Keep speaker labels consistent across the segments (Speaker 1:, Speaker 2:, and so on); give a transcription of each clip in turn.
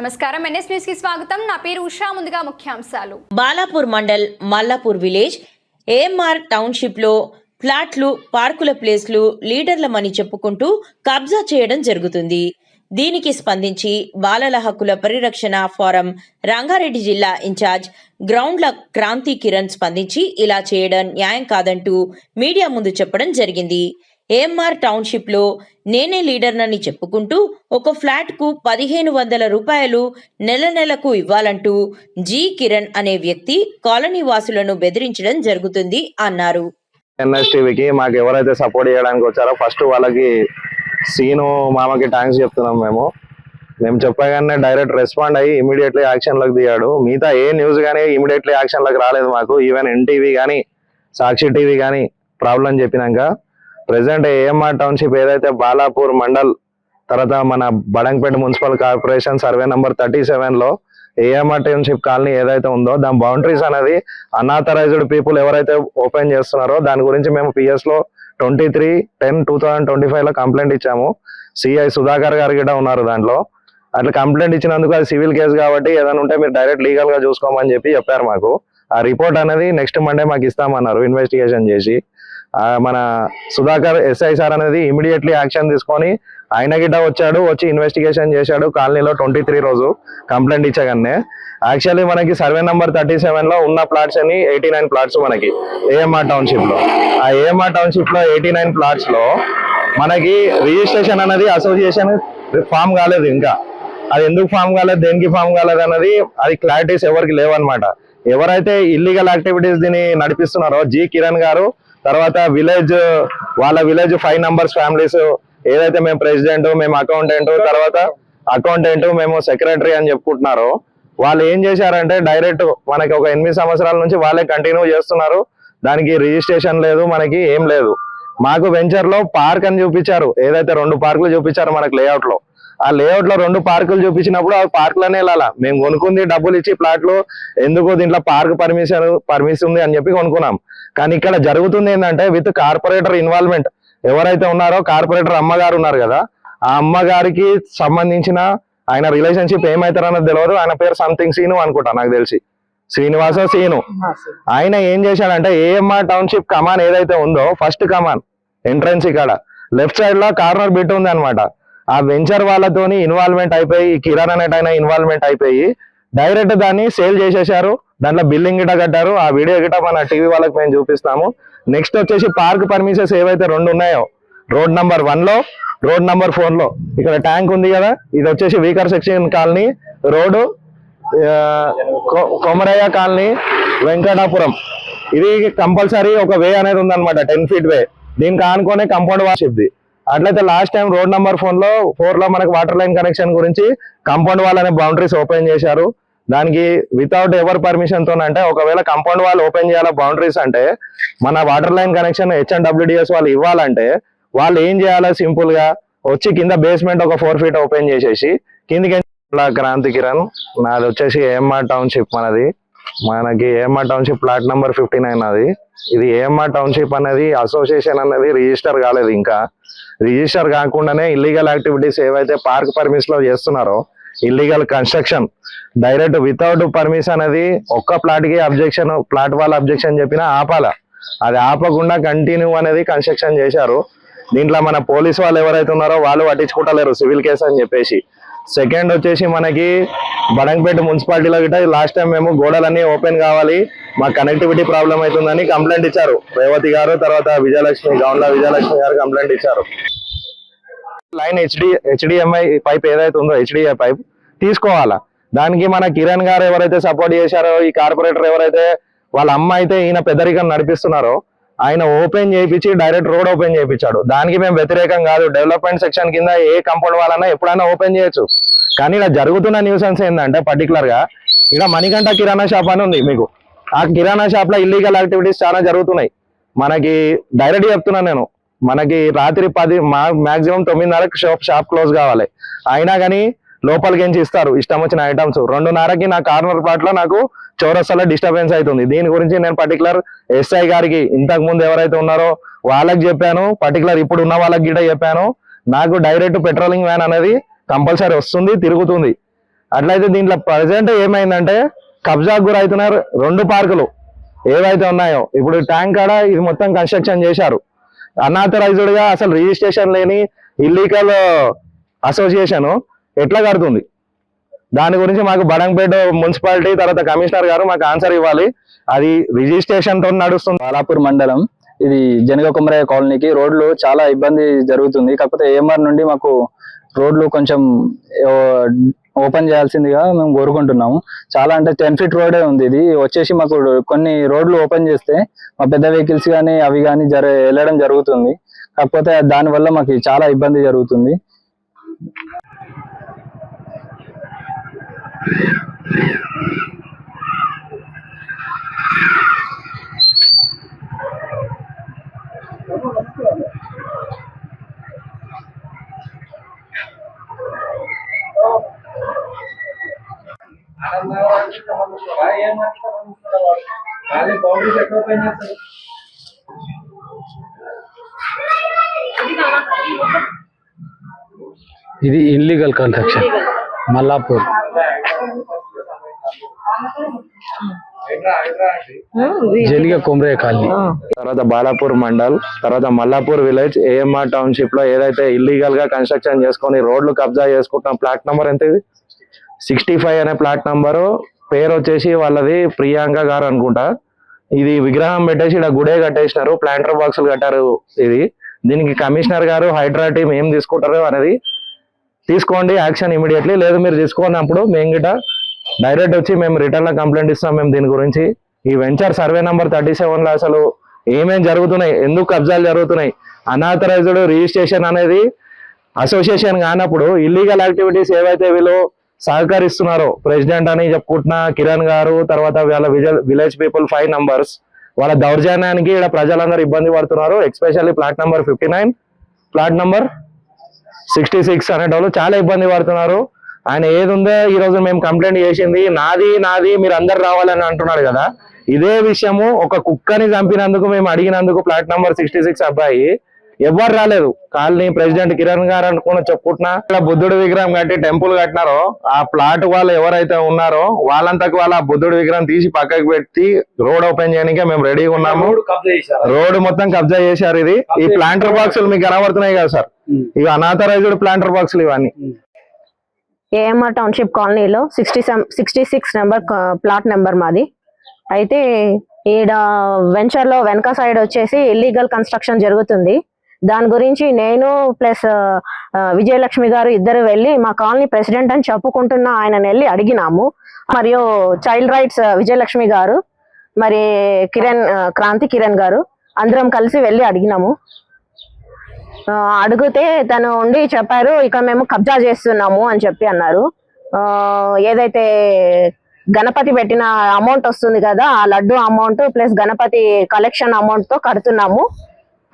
Speaker 1: నమస్కారం. ఎన్ఎస్ న్యూస్కి స్వాగతం. నా పేరు ఉషా. ముందుగా ముఖ్యాంశాలు.
Speaker 2: బాలాపూర్ మండల్ మల్లాపూర్ విలేజ్ ఏఎంఆర్ టౌన్షిప్లో ప్లాట్లు పార్కుల ప్లేస్లు లీడర్లమని చెప్పుకుంటూ కబ్జా చేయడం జరుగుతుంది. దీనికి స్పందించి బాలల హక్కుల పరిరక్షణ ఫోరం రంగారెడ్డి జిల్లా ఇన్ఛార్జ్ గ్రౌండ్ల క్రాంతి కిరణ్ స్పందించి ఇలా చేయడం న్యాయం కాదంటూ మీడియా ముందు చెప్పడం జరిగింది. ఏఎంఆర్ టౌన్షిప్లో నేనే లీడర్నని చెప్పుకుంటూ ఒక ఫ్లాట్కు పదిహేను వందల రూపాయలు నెల నెలకు ఇవ్వాలంటూ జి కిరణ్ అనే వ్యక్తి కాలనీ వాసులను బెదిరించడం జరుగుతుంది అన్నారు.
Speaker 3: ఎన్ఎస్టీవీకి మాకు ఎవరైతే సపోర్ట్ చేయడానికి వచ్చారో ఫస్ట్ వాళ్ళకి సీను మామకి థ్యాంక్స్ చెప్తున్నాం మేము. మేము చెప్పగానే డైరెక్ట్ రెస్పాండ్ అయ్యి ఇమీడియట్లీ యాక్షన్లోకి దిగాడు. మిగతా ఏ న్యూస్ కానీ ఇమీడియట్లీ యాక్షన్లోకి రాలేదు మాకు. ఈవెన్ ఎన్టీవీ కానీ సాక్షి టీవీ కానీ ప్రాబ్లం చెప్పినాక ప్రజెంట్ ఏఎంఆర్ టౌన్షిప్ ఏదైతే బాలాపూర్ మండల్ తర్వాత మన Badangpet municipal corporation survey number thirty సెవెన్లో ఏఎంఆర్ టౌన్షిప్ కాలనీ ఏదైతే ఉందో దాని బౌండరీస్ అనేది అన్ఆథరైజ్డ్ పీపుల్ ఎవరైతే ఓపెన్ చేస్తున్నారో దాని గురించి మేము పిఎస్లో twenty three ten two thousand twenty ఫైవ్లో కంప్లైంట్ ఇచ్చాము. సిఐ సుధాకర్ గారు కూడా ఉన్నారు దాంట్లో. అట్లా కంప్లైంట్ ఇచ్చినందుకు అది సివిల్ కేసు కాబట్టి ఏదైనా ఉంటే మీరు డైరెక్ట్ లీగల్గా చూసుకోమని చెప్పి చెప్పారు మాకు. ఆ రిపోర్ట్ అనేది నెక్స్ట్ మండే మాకు ఇస్తామన్నారు ఇన్వెస్టిగేషన్ చేసి. మన సుధాకర్ ఎస్ఐ సార్ అనేది ఇమీడియట్లీ యాక్షన్ తీసుకొని ఆయన గిట్ట వచ్చాడు వచ్చి ఇన్వెస్టిగేషన్ చేశాడు కాలనీలో ట్వంటీ త్రీ రోజు. కంప్లైంట్ ఇచ్చగానే. యాక్చువల్లీ మనకి సర్వే నంబర్ థర్టీ సెవెన్లో ఉన్న ప్లాట్స్ అని ఎయిటీ నైన్ ప్లాట్స్ మనకి ఏఎంఆర్ టౌన్షిప్లో. ఆ ఏఎంఆర్ టౌన్షిప్లో ఎయిటీ నైన్ ప్లాట్స్లో మనకి రిజిస్ట్రేషన్ అనేది అసోసియేషన్ ఫామ్ కాలేదు ఇంకా. అది ఎందుకు ఫామ్ కాలేదు దేనికి ఫామ్ కాలేదు అన్నది అది క్లారిటీస్ ఎవరికి లేవన్నమాట. ఎవరైతే ఇల్లీగల్ యాక్టివిటీస్ దీన్ని నడిపిస్తున్నారో జి కిరణ్ గారు తర్వాత విలేజ్ వాళ్ళ విలేజ్ ఫైవ్ నంబర్స్ ఫ్యామిలీస్ ఏదైతే మేము ప్రెసిడెంట్ మేము అకౌంటెంట్ తర్వాత అకౌంటెంట్ మేము సెక్రటరీ అని చెప్పుకుంటున్నారో. వాళ్ళు ఏం చేశారంటే డైరెక్ట్ మనకి ఒక ఎనిమిది సంవత్సరాల నుంచి వాళ్ళే కంటిన్యూ చేస్తున్నారు. దానికి రిజిస్ట్రేషన్ లేదు మనకి ఏం లేదు. మాకు వెంచర్లో పార్క్ అని చూపించారు. ఏదైతే రెండు పార్కులు చూపించారు మనకు లేఅవుట్లో ఆ లేఅవుట్లో రెండు పార్కులు చూపించినప్పుడు ఆ పార్కులనే వెళ్ళాలా? మేము కొనుక్కుంది డబ్బులు ఇచ్చి ప్లాట్లు ఎందుకు దీంట్లో పార్క్ పర్మిషన్ పర్మిషన్ ఉంది అని చెప్పి కొనుక్కున్నాం. కానీ ఇక్కడ జరుగుతుంది ఏంటంటే విత్ కార్పొరేటర్ ఇన్వాల్వ్మెంట్. ఎవరైతే ఉన్నారో కార్పొరేటర్ అమ్మగారు ఉన్నారు కదా ఆ అమ్మగారికి సంబంధించిన ఆయన రిలేషన్షిప్ ఏమైతారన్నది తెలియదు ఆయన పేరు సంథింగ్ సీను అనుకుంటా నాకు తెలిసి. శ్రీనివాస సీను. ఆయన ఏం చేశాడంటే ఏఎంఆ టౌన్షిప్ కమాన్ ఏదైతే ఉందో ఫస్ట్ కమాన్ ఎంట్రన్స్ ఇక్కడ. లెఫ్ట్ సైడ్లో కార్నర్ బిట్ ఉంది అనమాట ఆ వెంచర్ వాళ్ళతోని ఇన్వాల్వ్మెంట్ అయిపోయి కిరణ్ అనేట ఇన్వాల్వ్మెంట్ అయిపోయి డైరెక్ట్ దాన్ని సేల్ చేసేసారు దాంట్లో బిల్డింగ్ గిట కట్టారు. ఆ వీడియో గిట మన టీవీ వాళ్ళకి మేము చూపిస్తాము. నెక్స్ట్ వచ్చేసి పార్క్ పర్మిషన్స్ ఏవైతే రెండు ఉన్నాయో రోడ్ నంబర్ వన్లో రోడ్ నంబర్ ఫోర్లో ఇక్కడ ట్యాంక్ ఉంది కదా ఇది వచ్చేసి వీకర్ సెక్షన్ కాలనీ రోడ్డు కొ- కొమరయ్య కాలనీ వెంకటాపురం. ఇది కంపల్సరీ ఒక వే అనేది ఉందన్నమాట టెన్ ఫీట్ వే దీనికి ఆనుకునే కంపౌండ్ వాషిప్ది అట్లయితే లాస్ట్ టైం రోడ్ నెంబర్ ఫోన్లో ఫోర్లో మనకి వాటర్ లైన్ కనెక్షన్ గురించి కంపౌండ్ వాల్ అనే బౌండరీస్ ఓపెన్ చేశారు. దానికి వితౌట్ ఎవర్ పర్మిషన్తో అంటే ఒకవేళ కంపౌండ్ వాల్ ఓపెన్ చేయాల బౌండరీస్ అంటే మన water line connection HN WDS వాళ్ళు ఇవ్వాలంటే వాళ్ళు ఏం చేయాలి సింపుల్గా వచ్చి కింద బేస్మెంట్ ఒక ఫోర్ ఫీట్ ఓపెన్ చేసేసి కిందికి క్రాంతి కిరణ్ నాది వచ్చేసి ఏఎంఆర్ టౌన్షిప్ మనది. మనకి AMR township plot number fifty nine అది. ఇది ఏఎంఆర్ టౌన్షిప్ అనేది అసోసియేషన్ అనేది రిజిస్టర్ కాలేదు ఇంకా. రిజిస్టర్ కాకుండానే ఇల్లీగల్ యాక్టివిటీస్ ఏవైతే పార్క్ పర్మిషన్లో చేస్తున్నారో illegal construction direct without permission అనేది ఒక్క ప్లాట్కి అబ్జెక్షన్ ప్లాట్ వాళ్ళ అబ్జెక్షన్ చెప్పినా ఆపాల. అది ఆపకుండా కంటిన్యూ అనేది కన్స్ట్రక్షన్ చేశారు. దీంట్లో మన పోలీస్ వాళ్ళు ఎవరైతే ఉన్నారో వాళ్ళు పట్టించుకుంటలేరు సివిల్ కేసు అని చెప్పేసి. సెకండ్ వచ్చేసి మనకి బడంగపేట మున్సిపాలిటీలో గిట్ట లాస్ట్ టైం మేము గోడలన్నీ ఓపెన్ కావాలి. మా కనెక్టివిటీ ప్రాబ్లం అవుతుందని కంప్లైంట్ ఇచ్చారు. రేవతి గారు తర్వాత విజయలక్ష్మి గౌండ్ల విజయలక్ష్మి గారు కంప్లైంట్ ఇచ్చారు. లైన్ హెచ్డి హెచ్డిఎంఐ పైప్ ఏదైతే ఉందో హెచ్డిఐ పైప్ తీసుకోవాలా? దానికి మన కిరణ్ గారు ఎవరైతే సపోర్ట్ చేశారో ఈ కార్పొరేటర్ ఎవరైతే వాళ్ళ అమ్మ అయితే ఈయన పెద్దరికం నడిపిస్తున్నారో ఆయన ఓపెన్ చేయించి డైరెక్ట్ రోడ్ ఓపెన్ చేయించాడు. దానికి మేము వ్యతిరేకం కాదు. డెవలప్మెంట్ సెక్షన్ కింద ఏ కంపౌండ్ వాళ్ళన్నా ఎప్పుడైనా ఓపెన్ చేయొచ్చు. కానీ ఇలా జరుగుతున్న న్యూసెన్స్ ఏంటంటే పర్టికులర్గా ఇక్కడ మణికంఠ కిరాణా షాప్ అని ఉంది మీకు. ఆ కిరాణా షాప్లో ఇల్లీగల్ యాక్టివిటీస్ చాలా జరుగుతున్నాయి. మనకి డైరెక్ట్ చెప్తున్నాను నేను. మనకి రాత్రి పది మాక్సిమం తొమ్మిదిన్నరకు షాప్ షాప్ క్లోజ్ కావాలి. అయినా కానీ లోపలికి ఎంచి ఇస్తారు. ఇష్టం వచ్చిన ఐటమ్స్ రెండున్నరకి నా కార్నర్ ప్లాట్లో నాకు చౌరస్తాలో డిస్టర్బెన్స్ అవుతుంది. దీని గురించి నేను పర్టికులర్ ఎస్ఐ గారికి ఇంతకు ముందు ఎవరైతే ఉన్నారో వాళ్ళకి చెప్పాను. పర్టికులర్ ఇప్పుడు ఉన్న వాళ్ళకి గిట్ట చెప్పాను. నాకు డైరెక్ట్ పెట్రోలింగ్ వ్యాన్ అనేది కంపల్సరీ వస్తుంది తిరుగుతుంది. అట్లయితే దీంట్లో ప్రజెంట్ ఏమైందంటే కబ్జాకు గురవుతున్నారు రెండు పార్కులు. ఏవైతే ఉన్నాయో ఇప్పుడు ట్యాంక్ కాడ ఇది మొత్తం కన్స్ట్రక్షన్ చేశారు. అన్ఆథరైజ్డ్గా అసలు రిజిస్ట్రేషన్ లేని ఇల్లీగల్ అసోసియేషన్ ఎట్లా కడుతుంది? దాని గురించి మాకు బడంపేట మున్సిపాలిటీ తర్వాత కమిషనర్ గారు మాకు ఆన్సర్ ఇవ్వాలి. అది రిజిస్ట్రేషన్తో నడుస్తుంది.
Speaker 4: బాలాపూర్ మండలం. ఇది జనగ కుమరయ్య కాలనీకి రోడ్లు చాలా ఇబ్బంది జరుగుతుంది. కాకపోతే ఏఎంఆర్ నుండి మాకు రోడ్లు కొంచెం ఓపెన్ చేయాల్సిందిగా మేము కోరుకుంటున్నాము. చాలా అంటే టెన్ ఫీట్ రోడే ఉంది ఇది. వచ్చేసి మాకు కొన్ని రోడ్లు ఓపెన్ చేస్తే మా పెద్ద వెహికల్స్ కానీ అవి కానీ జర వెళ్ళడం జరుగుతుంది. కాకపోతే దానివల్ల మాకు చాలా ఇబ్బంది జరుగుతుంది.
Speaker 5: ఇది ఇల్లీగల్ కన్స్ట్రక్షన్ మల్లాపూర్. జనిగ కుమ్రే కాలనీ.
Speaker 3: తర్వాత బాలాపూర్ మండల్ తర్వాత మల్లాపూర్ విలేజ్ ఏఎంఆర్ టౌన్షిప్లో ఏదైతే ఇల్లీగల్గా కన్స్ట్రక్షన్ చేసుకొని రోడ్లు కబ్జా చేసుకుంటున్న ప్లాట్ నంబర్ ఎంత ఇది? సిక్స్టీ ఫైవ్ అనే ప్లాట్ నంబరు పేరు వచ్చేసి వాళ్ళది ప్రియాంక గారు అనుకుంటా. ఇది విగ్రహం పెట్టేసి ఇక్కడ గుడే కట్టేసినారు ప్లాంటర్ బాక్సులు కట్టారు ఇది. దీనికి కమిషనర్ గారు హైడ్రా టీం ఏం తీసుకుంటారు అనేది తీసుకోండి యాక్షన్ ఇమీడియట్లీ లేదు మీరు తీసుకున్నప్పుడు మేము గిట డైరెక్ట్ వచ్చి మేము రిటర్న్లో కంప్లైంట్ ఇస్తాం మేము దీని గురించి. ఈ వెంచర్ సర్వే నెంబర్ థర్టీ సెవెన్లో అసలు ఏమేమి జరుగుతున్నాయి? ఎందుకు కబ్జాలు జరుగుతున్నాయి? అనాథరైజ్డ్ రిజిస్ట్రేషన్ అనేది అసోసియేషన్ కానప్పుడు ఇల్లీగల్ యాక్టివిటీస్ ఏవైతే వీళ్ళు సహకరిస్తున్నారో ప్రెసిడెంట్ అని చెప్పుకుంటున్న కిరణ్ గారు తర్వాత వాళ్ళ విలేజ్ పీపుల్ ఫైవ్ నంబర్స్ వాళ్ళ దౌర్జన్యానికి ఇక్కడ ప్రజలందరూ ఇబ్బంది పడుతున్నారు. Especially plot number fifty nine plot number sixty six అనేటోళ్ళు చాలా ఇబ్బంది పడుతున్నారు. ఆయన ఏది ఉందో ఈ రోజు మేము కంప్లైంట్ చేసింది. నాది నాది మీరు అందరు రావాలని అంటున్నాడు కదా. ఇదే విషయము ఒక కుక్కని చంపినందుకు మేము అడిగినందుకు ప్లాట్ నంబర్ సిక్స్టీ సిక్స్ అబ్బాయి ఎవ్వరు రాలేదు. కాలనీ ప్రెసిడెంట్ కిరణ్ గారు అనుకున్న చెప్పుకుంటున్నా ఇక్కడ బుద్ధుడి విగ్రహం కట్టి టెంపుల్ కట్టినారో ఆ ప్లాట్ వాళ్ళు ఎవరైతే ఉన్నారో వాళ్ళంతకు వాళ్ళ ఆ బుద్ధుడి విగ్రహం తీసి పక్కకు పెట్టి రోడ్ ఓపెన్ చేయడానికే మేము రెడీగా ఉన్నాము. రోడ్ మొత్తం కబ్జా చేశారు ఇది. ఈ ప్లాంటర్ బాక్సులు మీకు కనబడుతున్నాయి కదా సార్. ఇవి అనాథరైజ్డ్ ప్లాంటర్ బాక్సులు ఇవన్నీ.
Speaker 6: ఏఎంఆర్ టౌన్షిప్ కాలనీలో sixty sixty six number plot number మాది. అయితే ఈడ వెంచర్లో వెనక సైడ్ వచ్చేసి ఇల్లీగల్ కన్స్ట్రక్షన్ జరుగుతుంది. దాని గురించి నేను ప్లస్ విజయలక్ష్మి గారు ఇద్దరు వెళ్ళి మా కాలనీ ప్రెసిడెంట్ అని చెప్పుకుంటున్న ఆయన వెళ్ళి అడిగినాము. మరియు చైల్డ్ రైట్స్ విజయలక్ష్మి గారు మరి కిరణ్ క్రాంతి కిరణ్ గారు అందరం కలిసి వెళ్ళి అడిగినాము. అడిగితే తను ఉండి చెప్పారు ఇక మేము కబ్జా చేస్తున్నాము అని చెప్పి అన్నారు. ఏదైతే గణపతి పెట్టిన అమౌంట్ వస్తుంది కదా ఆ laddu amount plus Ganapati collection అమౌంట్తో కడుతున్నాము.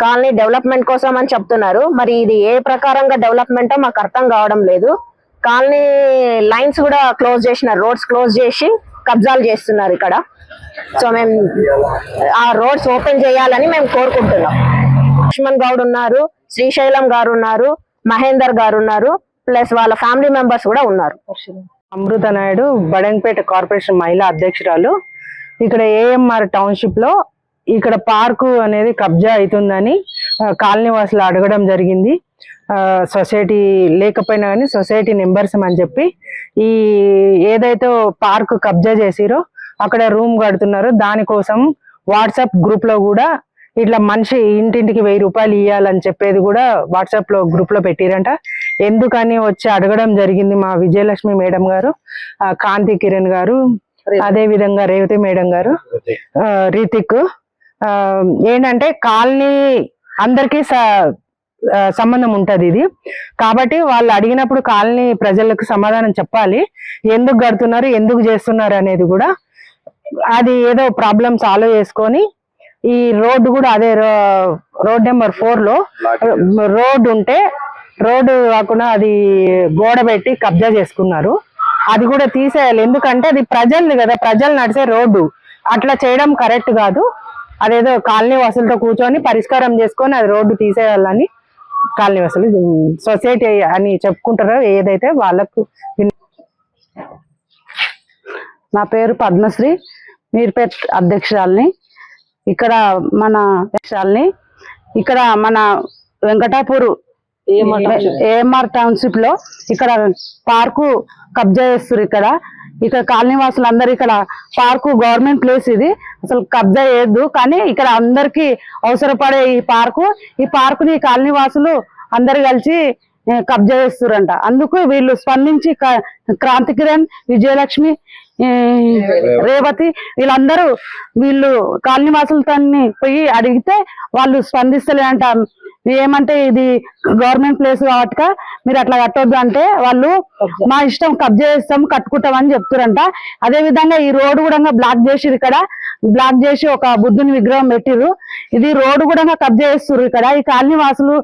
Speaker 6: కాలనీ డెవలప్మెంట్ కోసం అని చెప్తున్నారు. మరి ఇది ఏ ప్రకారంగా డెవలప్మెంటో మాకు అర్థం కావడం లేదు. కాలనీ లైన్స్ కూడా క్లోజ్ చేసినారు రోడ్స్ క్లోజ్ చేసి కబ్జాలు చేస్తున్నారు ఇక్కడ. సో మేము ఆ రోడ్స్ ఓపెన్ చేయాలని మేము కోరుకుంటున్నాం. లక్ష్మణ్ గౌడ్ ఉన్నారు. శ్రీశైలం గారు ఉన్నారు మహేందర్ గారు ఉన్నారు ప్లస్ వాళ్ళ ఫ్యామిలీ మెంబర్స్ కూడా ఉన్నారు.
Speaker 7: అమృత నాయుడు బడంగపేట కార్పొరేషన్ మహిళా అధ్యక్షురాలు. ఇక్కడ ఏఎంఆర్ టౌన్షిప్లో ఇక్కడ పార్కు అనేది కబ్జా అవుతుందని కాలనీ వాసులు అడగడం జరిగింది. సొసైటీ లేకపోయినా కానీ సొసైటీ నెంబర్స్ అని చెప్పి ఈ ఏదైతే పార్క్ కబ్జా చేసిరో అక్కడ రూమ్ కడుతున్నారు దానికోసం వాట్సాప్ గ్రూప్లో కూడా ఇట్లా మనిషి ఇంటింటికి వెయ్యి రూపాయలు ఇవ్వాలని చెప్పేది కూడా వాట్సాప్లో గ్రూప్లో పెట్టిరంట. ఎందుకని వచ్చి అడగడం జరిగింది మా విజయలక్ష్మి మేడం గారు కాంతి కిరణ్ గారు అదే విధంగా రేవతి మేడం గారు రితిక్. ఏంటంటే కాలనీ అందరికీ సంబంధం ఉంటది ఇది. కాబట్టి వాళ్ళు అడిగినప్పుడు కాలనీ ప్రజలకు సమాధానం చెప్పాలి. ఎందుకు కడుతున్నారు ఎందుకు చేస్తున్నారు అనేది కూడా అది ఏదో ప్రాబ్లం సాల్వ్ చేసుకొని ఈ రోడ్డు కూడా అదే రోడ్ నెంబర్ ఫోర్లో రోడ్ ఉంటే రోడ్డు కాకుండా అది గోడ పెట్టి కబ్జా చేసుకున్నారు. అది కూడా తీసేయాలి. ఎందుకంటే అది ప్రజల్ది కదా ప్రజలు నడిచే రోడ్డు. అట్లా చేయడం కరెక్ట్ కాదు. అదేదో కాలనీ వసూలతో కూర్చొని పరిష్కారం చేసుకొని అది రోడ్డు తీసేయాలని కాలనీ వసూలు సొసైటీ అని చెప్పుకుంటారో ఏదైతే వాళ్ళకు
Speaker 8: నా పేరు పద్మశ్రీ. మీర్పేట్ అధ్యక్షురాల్ని. ఇక్కడ మన అధ్యక్షురాల్ని ఇక్కడ మన వెంకటాపూర్ ఏఎంఆర్ టౌన్షిప్లో ఇక్కడ పార్కు కబ్జా చేస్తారు ఇక్కడ. ఇక్కడ కాలనీ వాసులు అందరు ఇక్కడ పార్కు గవర్నమెంట్ ప్లేస్ ఇది. అసలు కబ్జా చేయొద్దు. కానీ ఇక్కడ అందరికి అవసరపడే ఈ పార్కు ఈ పార్కుని కాలనీ వాసులు అందరు కలిసి కబ్జా చేస్తారంట అందుకు వీళ్ళు స్పందించి క్రాంతి కిరణ్ విజయలక్ష్మి రేవతి. వీళ్ళందరూ వీళ్ళు కాలనీ వాసులతో పోయి అడిగితే వాళ్ళు స్పందిస్తలేదంట ఏమంటే ఇది గవర్నమెంట్ ప్లేస్ కాబట్టి మీరు అట్లా కట్టొద్దు అంటే వాళ్ళు మా ఇష్టం కబ్జా చేస్తాం కట్టుకుంటాం అని చెప్తారంట. అదే విధంగా ఈ రోడ్డు కూడా బ్లాక్ చేసిరు ఇక్కడ. బ్లాక్ చేసి ఒక బుద్ధుని విగ్రహం పెట్టిర్రు. ఇది రోడ్డు కూడా కబ్జా చేస్తుర్రు ఇక్కడ. ఈ కాలనీ వాసులు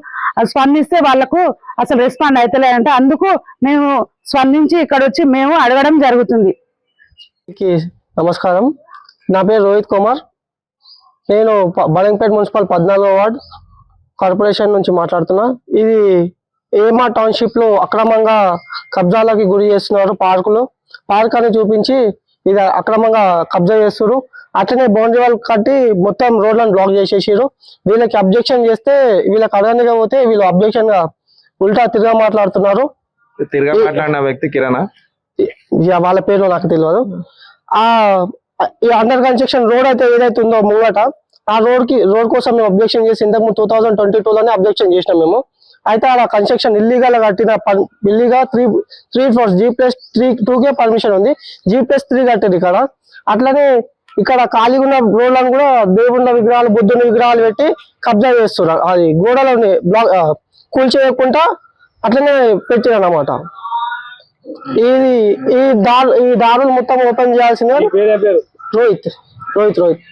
Speaker 8: స్పందిస్తే వాళ్ళకు అసలు రెస్పాండ్ అవుతలేదంట అందుకు మేము స్పందించి ఇక్కడ వచ్చి మేము అడగడం జరుగుతుంది.
Speaker 9: కి నమస్కారం. నా పేరు రోహిత్ కుమార్. నేను బడంగపేట మున్సిపల్ పద్నాలుగో వార్డ్ కార్పొరేషన్ నుంచి మాట్లాడుతున్నా. ఇది ఏమా టౌన్షిప్లో అక్రమంగా కబ్జాలకి గురి చేస్తున్నారు పార్కులు. పార్క్ అని చూపించి ఇది అక్రమంగా కబ్జా చేస్తున్నారు అట్లనే బౌండరీ వాల్ కట్టి మొత్తం రోడ్లను బ్లాక్ చేసేసారు వీళ్ళకి అబ్జెక్షన్ చేస్తే వీళ్ళకి అడగనిగా పోతే వీళ్ళు అబ్జెక్షన్గా ఉల్టా తిరిగా మాట్లాడుతున్నారు.
Speaker 3: తిరగా మాట్లాడిన వ్యక్తి కిరణ్
Speaker 9: వాళ్ళ పేర్లు నాకు తెలియదు ఆ ఈ అండర్ కన్స్ట్రక్షన్ రోడ్ అయితే ఏదైతే ఉందో ముంగట ఆ రోడ్కి రోడ్ కోసం మేము అబ్జెక్షన్ చేసి ఇంతకు టూ థౌసండ్ ట్వంటీ లోనే అబ్జెక్షన్ చేసినాం మేము. అయితే అలా కన్స్ట్రక్షన్ ఇల్లీగల్ కట్టిన illegal three three floors G plus three two K permission ఉంది. జీ ప్లస్ త్రీ కట్టారు ఇక్కడ. అట్లనే ఇక్కడ ఖాళీగా ఉన్న రోడ్లను కూడా దేవుళ్ళ విగ్రహాలు బుద్ధుని విగ్రహాలు పెట్టి కబ్జా చేస్తున్నారు అది గోడలని బ్లాక్ కూల్చేయకుండా అట్లనే పెట్టారు అన్నమాట. ఇది ఈ దారు ఈ దారులు మొత్తం ఓపెన్ చేయాల్సిందే రోహిత్ రోహిత్ రోహిత్.